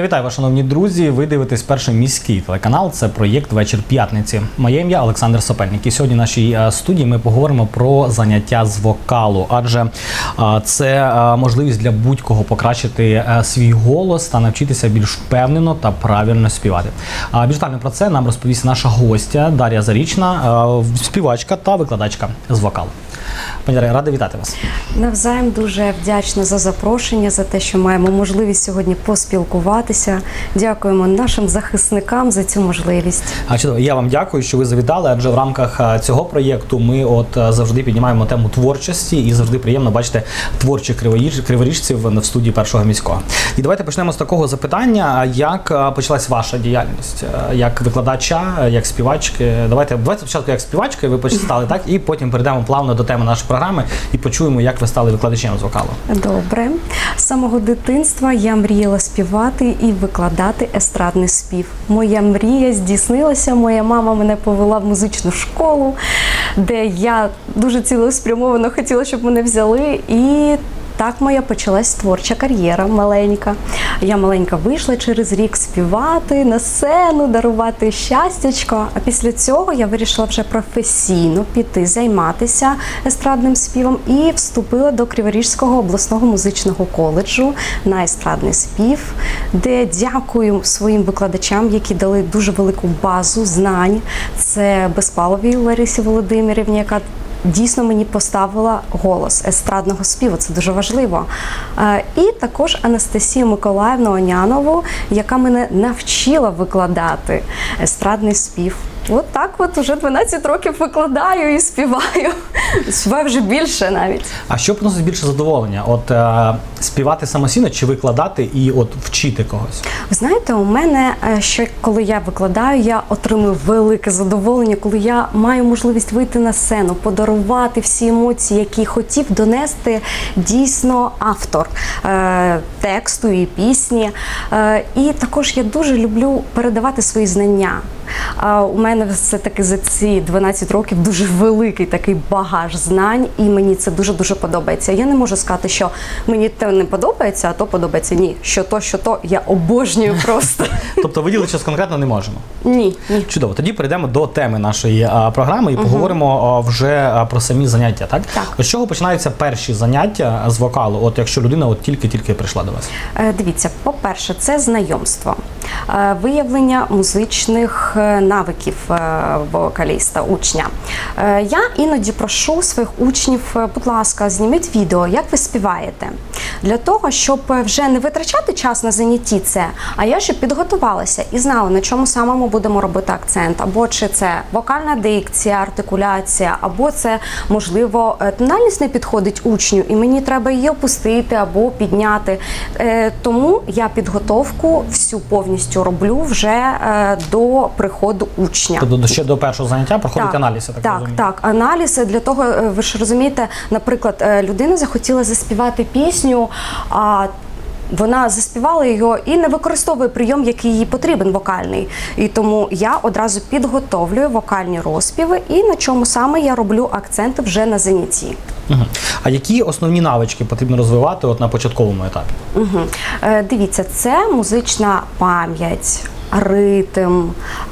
Я вітаю вас, шановні друзі. Ви дивитесь перший міський телеканал. Це проєкт Вечір п'ятниці. Моє ім'я Олександр Сопельник. І сьогодні в нашій е, студії ми поговоримо про заняття з вокалу, адже е, це е, можливість для будь-кого покращити свій голос та навчитися більш впевнено та правильно співати. Більш детально про це нам розповість наша гостя Дар'я Зарічна, співачка та викладачка з вокалу. Пані Дар'я, рада вітати вас. Навзаєм дуже вдячна за запрошення, за те, що маємо можливість сьогодні поспілкуватися. Дякуємо нашим захисникам за цю можливість. А чудово, я вам дякую, що ви завітали. Адже в рамках цього проєкту ми от завжди піднімаємо тему творчості, і завжди приємно бачити творчих криворіжців в студії першого міського. І давайте почнемо з такого запитання: як почалась ваша діяльність як викладача, як співачки? Давайте давайте спочатку як співачки, ви почитали, так і потім перейдемо плавно до теми нашої програми і почуємо, як ви стали викладачем з вокалу. Добре. З самого дитинства я мріяла співати і викладати естрадний спів. Моя мрія здійснилася. Моя мама мене повела в музичну школу, де я дуже цілеспрямовано хотіла, щоб мене взяли. І так моя почалась творча кар'єра маленька. Я маленька вийшла через рік співати на сцену, дарувати щастячко. А після цього я вирішила вже професійно піти займатися естрадним співом і вступила до Криворіжського обласного музичного коледжу на естрадний спів, де дякую своїм викладачам, які дали дуже велику базу знань. Це Безпаловій Ларисі Володимирівні, яка дійсно мені поставила голос естрадного співу. Це дуже важливо. Е, І також Анастасію Миколаївну Онянову, яка мене навчила викладати естрадний спів. От так от уже 12 років викладаю і співаю. Співаю вже більше навіть. А що приносить більше задоволення? От е, співати самостійно чи викладати і от вчити когось? Ви знаєте, у мене е, ще коли я викладаю, я отримую велике задоволення, коли я маю можливість вийти на сцену, подарувати всі емоції, які хотів донести дійсно автор е, тексту і пісні. Е, і також я дуже люблю передавати свої знання. А у мене все таки за ці 12 років дуже великий такий багаж знань, і мені це дуже дуже подобається. Я не можу сказати, що мені те не подобається, а то подобається. Ні, що то, що то я обожнюю просто. Тобто виділити щось конкретно не можемо. Ні, ні. Чудово. Тоді перейдемо до теми нашої а, програми і поговоримо а, вже а, про самі заняття. Так? Так. З чого починаються перші заняття з вокалу? От якщо людина от тільки-тільки прийшла до вас. Е, Дивіться, по-перше, це знайомство, е, виявлення музичних навиків е, вокаліста, учня. Е, Я іноді прошу своїх учнів, е, будь ласка, зніміть відео, як ви співаєте, для того, щоб е, вже не витрачати час на занятті це, а я щоб підготувалася і знала, на чому саме ми будемо робити акцент, або чи це вокальна дикція, артикуляція, або це можливо е, тональність не підходить учню, і мені треба її опустити або підняти. Е, Тому я підготовку всю повністю роблю вже до приходу учня. Тобто ще до першого заняття проходить аналіз, так, так, розумію. так, аналіз для того, ви ж розумієте, наприклад, людина захотіла заспівати пісню. А вона заспівала його і не використовує прийом, який їй потрібен вокальний. І тому я одразу підготовлюю вокальні розпіви, і на чому саме я роблю акценти вже на зеніті. Угу. А які основні навички потрібно розвивати от на початковому етапі? Угу. Е, дивіться, це музична пам'ять. Ритм,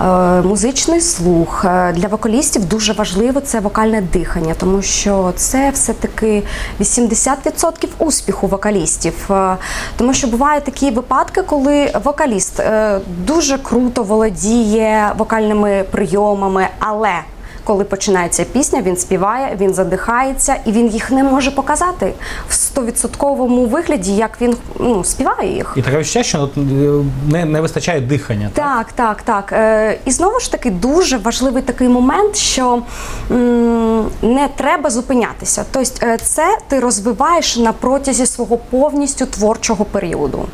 е, музичний слух Е, для вокалістів дуже важливо це вокальне дихання, тому що це все-таки 80% успіху вокалістів. Е, Тому що бувають такі випадки, коли вокаліст дуже круто володіє вокальними прийомами, але коли починається пісня, він співає, він задихається і він їх не може показати в стовідсотковому вигляді, як він ну, співає їх. І таке відчуття, що е, не, не вистачає дихання. Так? Так, так, так. Е, і знову ж таки дуже важливий такий момент, що м, не треба зупинятися. Тобто, е, це ти розвиваєш на протязі свого повністю творчого періоду.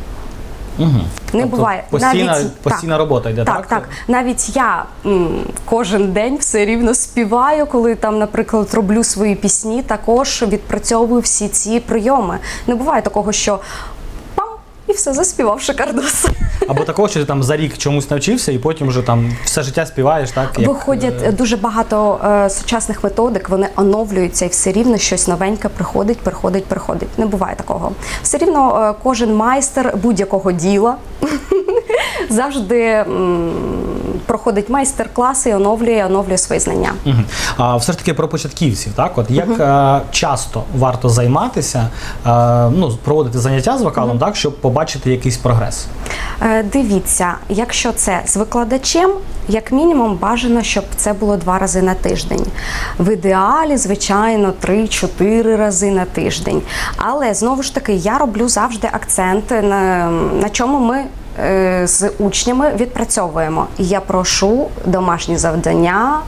Угу. Не буває. Постійна, Навіть- постійна робота йде, так? Так, так. Навіть я м, кожен день все рівно співаю, коли там, наприклад, роблю свої пісні, також відпрацьовую всі ці прийоми. Не буває такого, що все заспівав шикардос. Або такого, що ти там за рік чомусь навчився, і потім вже там все життя співаєш, так? як, Виходять е, дуже багато е, сучасних методик, вони оновлюються і все рівно щось новеньке приходить, приходить, приходить. Не буває такого. Все рівно е, кожен майстер будь-якого діла завжди м, проходить майстер-класи, оновлює, оновлює свої знання. Мгм. А все ж таки про початківців, так? От як е, часто варто займатися, е, ну, проводити заняття з вокалом, так, щоб побачити якийсь прогрес? Е, Дивіться, якщо це з викладачем, як мінімум бажано, щоб це було два рази на тиждень. В ідеалі, звичайно, 3-4 рази на тиждень. Але знову ж таки, я роблю завжди акцент на, на чому ми. Е, З учнями відпрацьовуємо. Я прошу домашні завдання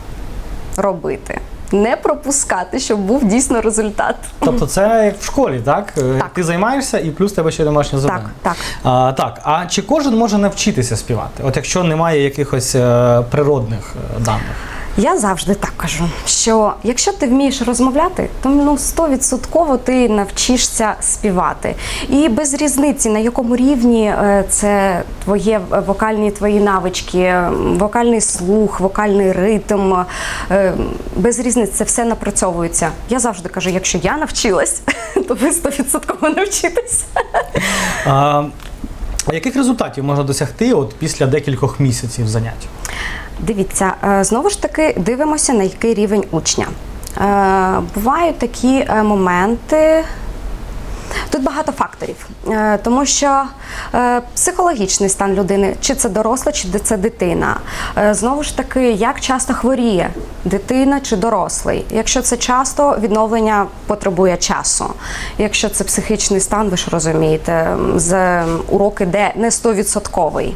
робити, не пропускати, щоб був дійсно результат. Тобто це як в школі, так? Е, Так. Ти займаєшся і плюс тебе ще домашнє завдання. так. А, так, а чи кожен може навчитися співати? От якщо немає якихось е, природних даних? Я завжди так кажу, що якщо ти вмієш розмовляти, то ну 100% ти навчишся співати. І без різниці на якому рівні е, це твоє е, вокальні твої навички, е, вокальний слух, вокальний ритм. Без різниці це все напрацьовується. Я завжди кажу, якщо я навчилась, то ви 100% навчитесь. А яких результатів можна досягти от після декількох місяців занять? Дивіться, е, знову ж таки дивимося, на який рівень учня. Е, Бувають такі е, моменти. Тут багато факторів, Е, тому що е, психологічний стан людини, чи це доросла, чи це дитина. Е, Знову ж таки, як часто хворіє дитина чи дорослий. Якщо це часто, відновлення потребує часу. Якщо це психічний стан, ви ж розумієте, з уроки, де не 100%.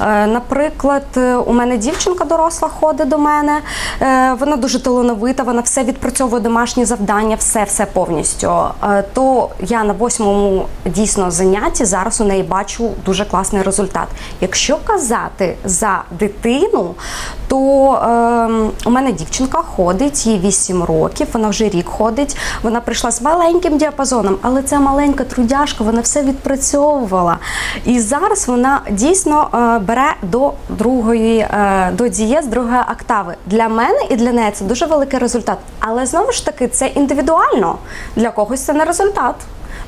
Е, Наприклад, у мене дівчинка доросла ходить до мене, вона дуже талановита, вона все відпрацьовує домашні завдання, все, все повністю. То я на восьмому дійсно занятті зараз у неї бачу дуже класний результат. Якщо казати за дитину, то ем, у мене дівчинка ходить, їй 8 років, вона вже рік ходить. Вона прийшла з маленьким діапазоном, але ця маленька трудяшка, вона все відпрацьовувала. І зараз вона дійсно е, бере до другої, е, до дієз другої октави. Для мене і для неї це дуже великий результат. Але знову ж таки, це індивідуально. Для когось це не результат.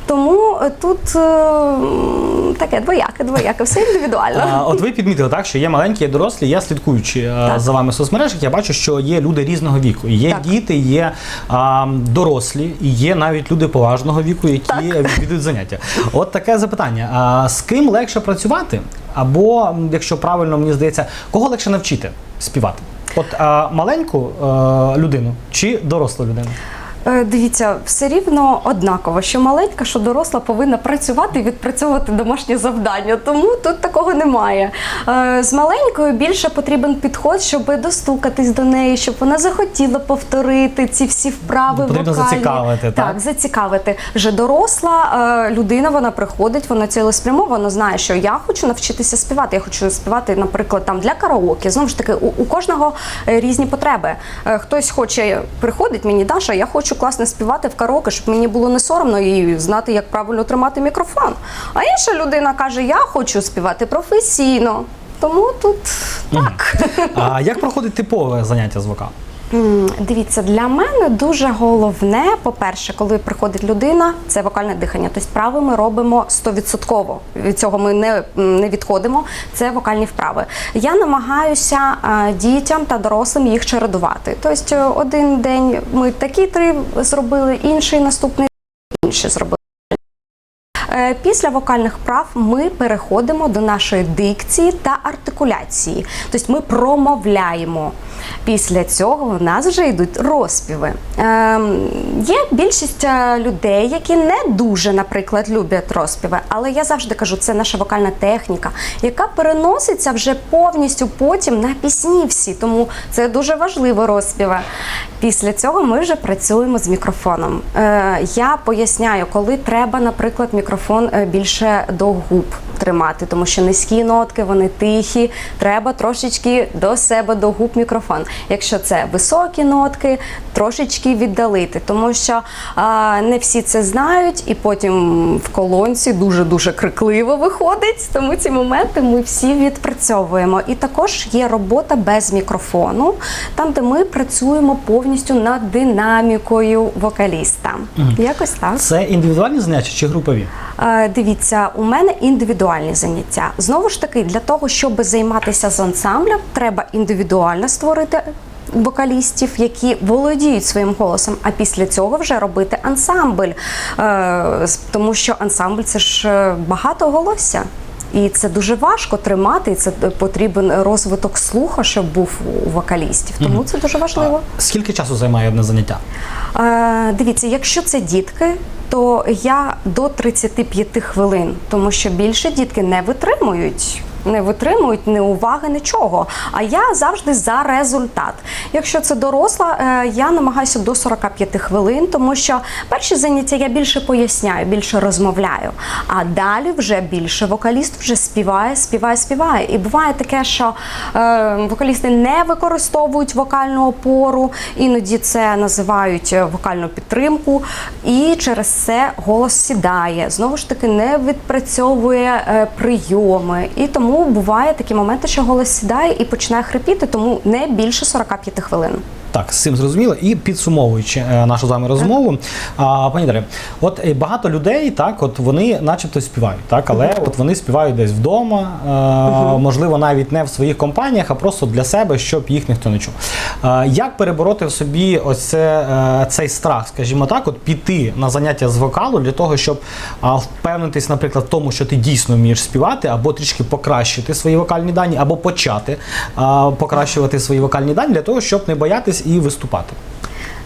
Тому е, тут е, таке двояке, двояке, все індивідуально. А, от ви підмітили так, що є маленькі, є дорослі. Я слідкуючи е, Так. за вами в соцмережах, я бачу, що є люди різного віку. Є Так. діти, є а, дорослі, і є навіть люди поважного віку, які відвідують заняття. От таке запитання: а з ким легше працювати? Або, якщо правильно мені здається, кого легше навчити співати? От а, маленьку е, людину чи дорослу людину? Е, Дивіться, все рівно однаково, що маленька, що доросла повинна працювати і відпрацьовувати домашні завдання. Тому тут такого немає. Е, З маленькою більше потрібен підход, щоб достукатись до неї, щоб вона захотіла повторити ці всі вправи. Потрібно вокальні. зацікавити, так? Так, зацікавити. Вже доросла е, людина, вона приходить, вона цілеспрямовано знає, що я хочу навчитися співати. Я хочу співати, наприклад, там для караоке. Знову ж таки, у, у кожного різні потреби. Хтось хоче приходить мені, Даша, я хочу класно співати в караоке, щоб мені було не соромно і знати, як правильно тримати мікрофон. А інша людина каже: Я хочу співати професійно. Тому тут так. А як проходить типове заняття з вокалу? Дивіться, для мене дуже головне, по-перше, коли приходить людина, це вокальне дихання. Тобто вправи ми робимо 100%. Від цього ми не, не відходимо. Це вокальні вправи. Я намагаюся е, дітям та дорослим їх чередувати. Тобто, е, один день ми такі три зробили, інший наступний інші зробили. Е, Після вокальних прав ми переходимо до нашої дикції та артикуляції. Тобто ми промовляємо. Після цього в нас вже йдуть розпіви. Ем, є більшість е, людей, які не дуже, наприклад, люблять розпіви, але я завжди кажу, це наша вокальна техніка, яка переноситься вже повністю потім на пісні всі. Тому це дуже важливо розпіви. Після цього ми вже працюємо з мікрофоном. Е, я поясняю, коли треба, наприклад, мікрофон е, більше до губ тримати, тому що низькі нотки, вони тихі, треба трошечки до себе до губ мікрофон. Якщо це високі нотки, трошечки віддалити, тому що а, не всі це знають, і потім в колонці дуже дуже крикливо виходить. Тому ці моменти ми всі відпрацьовуємо. І також є робота без мікрофону, там де ми працюємо повністю над динамікою вокаліста. Якось так. Це індивідуальні заняття чи групові? Е, Дивіться, у мене індивідуальні заняття. Знову ж таки, для того, щоб займатися з ансамблем, треба індивідуально створити вокалістів, які володіють своїм голосом, а після цього вже робити ансамбль. Е, Тому що ансамбль це ж е, багато голосся. І це дуже важко тримати, і це потрібен розвиток слуха, щоб був у вокалістів. Тому це дуже важливо. Скільки часу займає одне заняття? Е, дивіться, якщо це дітки, то я до 35 хвилин, тому що більше дітки не витримують. Не витримують ні уваги, нічого. А я завжди за результат. Якщо це доросла, е, я намагаюся до 45 хвилин, тому що перші заняття я більше поясняю, більше розмовляю. А далі вже більше вокаліст вже співає, співає, співає. І буває таке, що е, вокалісти не використовують вокальну опору, іноді це називають е, вокальну підтримку, і через це голос сідає. Знову ж таки, не відпрацьовує прийоми. І тому буває такі моменти, що голос сідає і починає хрипіти, тому не більше 45 хвилин. Так, з цим зрозуміло. І підсумовуючи е, нашу з вами розмову, а, пані Дар'я, от е, багато людей, так, от вони начебто співають, так, але от вони співають десь вдома, е, можливо, навіть не в своїх компаніях, а просто для себе, щоб їх ніхто не чув. Як перебороти в собі ось це, цей страх, скажімо так, от піти на заняття з вокалу для того, щоб а, впевнитись, наприклад, в тому, що ти дійсно вмієш співати, або трішки покращити свої вокальні дані, або почати а, покращувати свої вокальні дані для того, щоб не боятись і виступати.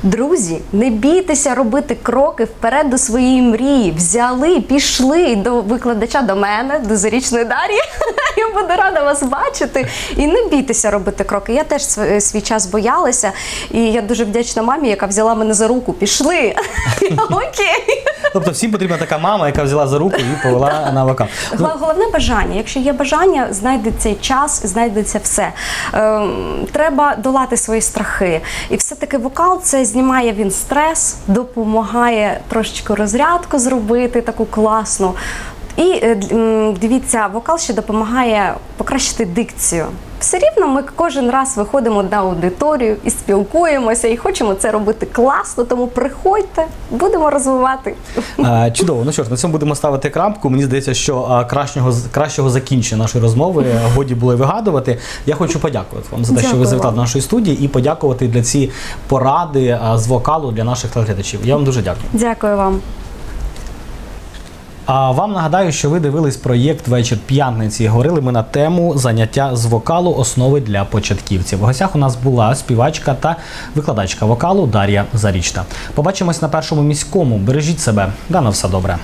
Друзі, не бійтеся робити кроки вперед до своєї мрії. Взяли, пішли до викладача до мене, до зарічної Дар'ї. Я буду рада вас бачити. І не бійтеся робити кроки. Я теж св- свій час боялася, і я дуже вдячна мамі, яка взяла мене за руку. Пішли. Окей. Тобто всім потрібна така мама, яка взяла за руку і повела на вокал. Ну, Головне бажання. Якщо є бажання, знайдеться час, знайдеться все. Ем, треба долати свої страхи. І все-таки вокал це знімає він стрес, допомагає трошечки розрядку зробити таку класну. І е, дивіться, вокал ще допомагає покращити дикцію. Все рівно ми кожен раз виходимо на аудиторію і спілкуємося, і хочемо це робити класно, тому приходьте, будемо розвивати. Е, Чудово. Ну що ж, на цьому будемо ставити крапку. Мені здається, що кращого кращого закінчення нашої розмови годі було вигадувати. Я хочу подякувати вам за те, що ви завітали до нашої студії, і подякувати для ці поради з вокалу для наших телеглядачів. Я вам дуже дякую. Дякую вам. А вам нагадаю, що ви дивились проєкт Вечір п'ятниці. Говорили ми на тему заняття з вокалу основи для початківців. В гостях у нас була співачка та викладачка вокалу Дар'я Зарічна. Побачимось на першому міському. Бережіть себе. Да на все добре.